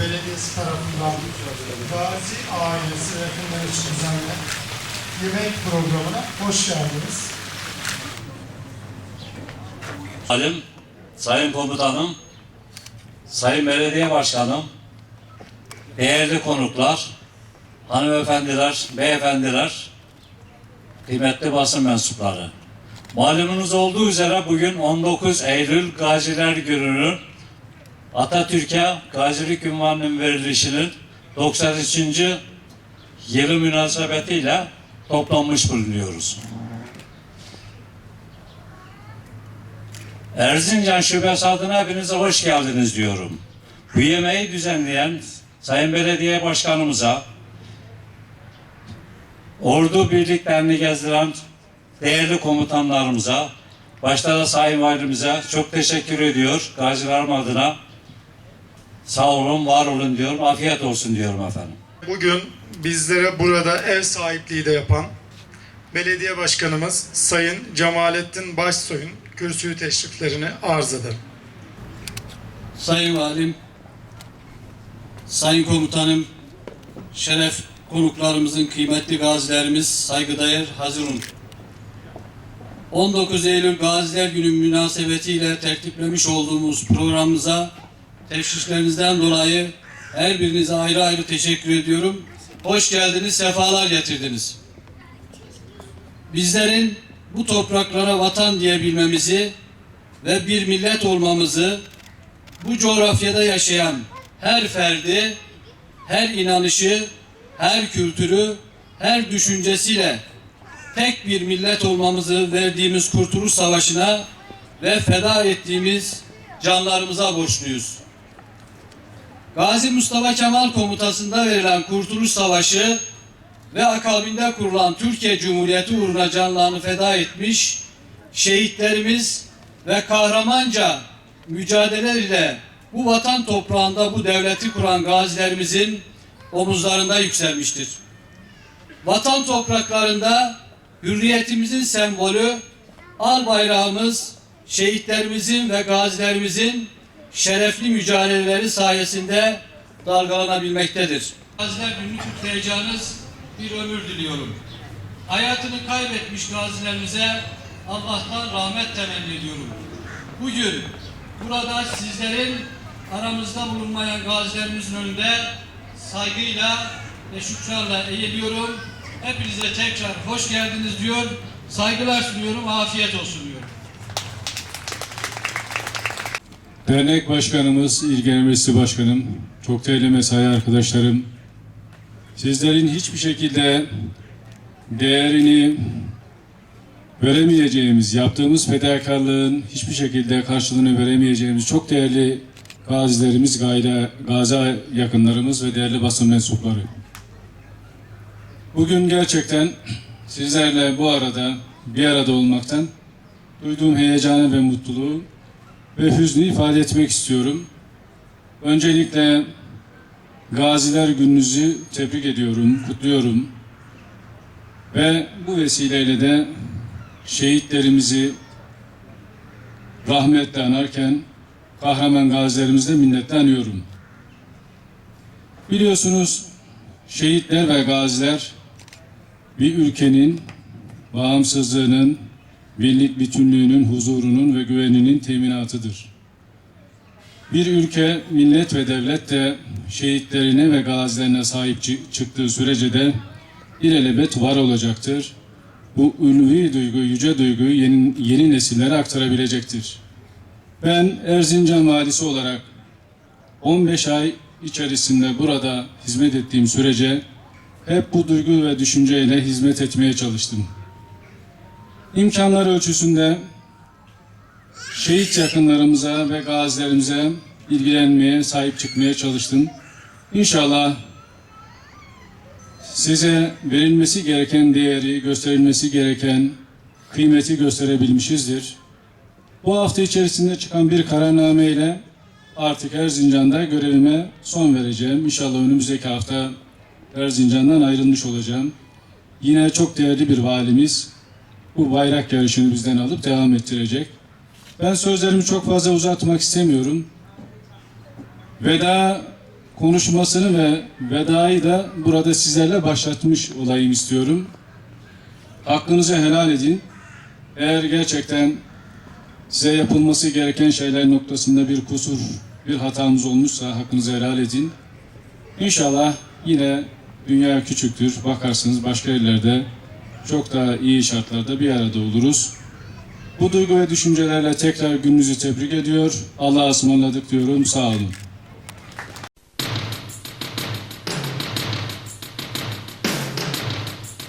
Belediyesi tarafından Gazi ailesi ve yakınları için düzenlenen yemek programına hoş geldiniz. Halim, Sayın Komutanım, Sayın Belediye Başkanım, değerli konuklar, hanımefendiler, beyefendiler, kıymetli basın mensupları. Malumunuz olduğu üzere bugün 19 Eylül Gaziler Günü'nün Atatürk'e gazilik ünvanının verilişinin 93. yılı münasebetiyle toplanmış bulunuyoruz. Erzincan Şubesi adına hepinize hoş geldiniz diyorum. Bu yemeği düzenleyen Sayın Belediye Başkanımıza, ordu birliklerini gezdiren değerli komutanlarımıza, başta da Sayın Valimize çok teşekkür ediyor. Gazilerim adına sağ olun, var olun diyorum. Afiyet olsun diyorum efendim. Bugün bizlere burada ev sahipliği de yapan Belediye Başkanımız Sayın Cemalettin Başsoy'un kürsüyü teşriflerini arz ederim. Sayın Valim, Sayın Komutanım, şeref konuklarımızın kıymetli gazilerimiz, saygıdeğer hazırım. 19 Eylül Gaziler Günü münasebetiyle tertiplemiş olduğumuz programımıza teşriflerinizden dolayı her birinize ayrı ayrı teşekkür ediyorum. Hoş geldiniz, sefalar getirdiniz. Bizlerin bu topraklara vatan diyebilmemizi ve bir millet olmamızı bu coğrafyada yaşayan her ferdi, her inanışı, her kültürü, her düşüncesiyle tek bir millet olmamızı verdiğimiz Kurtuluş Savaşı'na ve feda ettiğimiz canlarımıza borçluyuz. Gazi Mustafa Kemal komutasında verilen Kurtuluş Savaşı ve akabinde kurulan Türkiye Cumhuriyeti uğruna canlarını feda etmiş şehitlerimiz ve kahramanca mücadeleleriyle bu vatan toprağında bu devleti kuran gazilerimizin omuzlarında yükselmiştir. Vatan topraklarında hürriyetimizin sembolü al bayrağımız şehitlerimizin ve gazilerimizin şerefli mücadeleleri sayesinde dalgalanabilmektedir. Gaziler gününü kutlayacağınız bir ömür diliyorum. Hayatını kaybetmiş gazilerimize Allah'tan rahmet temenni ediyorum. Bugün burada sizlerin aramızda bulunmayan gazilerimizin önünde saygıyla ve şükranla eğiliyorum. Hepinize tekrar hoş geldiniz diyor. Saygılar sunuyorum. Afiyet olsun diyorum. Dernek Başkanımız, İl Genel Meclisi Başkanım, çok değerli mesai arkadaşlarım, sizlerin hiçbir şekilde değerini veremeyeceğimiz, yaptığımız fedakarlığın hiçbir şekilde karşılığını veremeyeceğimiz çok değerli gazilerimiz, gayle, gazi yakınlarımız ve değerli basın mensupları. Bugün gerçekten sizlerle bu arada bir arada olmaktan duyduğum heyecanı ve mutluluğu ve hüznü ifade etmek istiyorum. Öncelikle Gaziler Gününüzü tebrik ediyorum, kutluyorum. Ve bu vesileyle de şehitlerimizi rahmetle anarken kahraman gazilerimizle minnetle anıyorum. Biliyorsunuz şehitler ve gaziler bir ülkenin bağımsızlığının, birlik bütünlüğünün, huzurunun ve güveninin teminatıdır. Bir ülke, millet ve devlet de şehitlerine ve gazilerine sahip çı- çıktığı sürece de ilelebet var olacaktır. Bu ulvi duygu, yüce duyguyu yeni, yeni nesillere aktarabilecektir. Ben Erzincan valisi olarak 15 ay içerisinde burada hizmet ettiğim sürece hep bu duygu ve düşünceyle hizmet etmeye çalıştım. İmkanlar ölçüsünde şehit yakınlarımıza ve gazilerimize ilgilenmeye, sahip çıkmaya çalıştım. İnşallah size verilmesi gereken değeri, gösterilmesi gereken kıymeti gösterebilmişizdir. Bu hafta içerisinde çıkan bir kararname ile artık Erzincan'da görevime son vereceğim. İnşallah önümüzdeki hafta Erzincan'dan ayrılmış olacağım. Yine çok değerli bir valimiz bu bayrak yarışını bizden alıp devam ettirecek. Ben sözlerimi çok fazla uzatmak istemiyorum. Veda konuşmasını ve vedayı da burada sizlerle başlatmış olayım istiyorum. Hakkınızı helal edin. Eğer gerçekten size yapılması gereken şeyler noktasında bir kusur, bir hatamız olmuşsa hakkınızı helal edin. İnşallah yine dünya küçüktür. Bakarsınız başka yerlerde çok daha iyi şartlarda bir arada oluruz. Bu duygu ve düşüncelerle tekrar gününüzü tebrik ediyor. Allah'a ısmarladık diyorum. Sağ olun.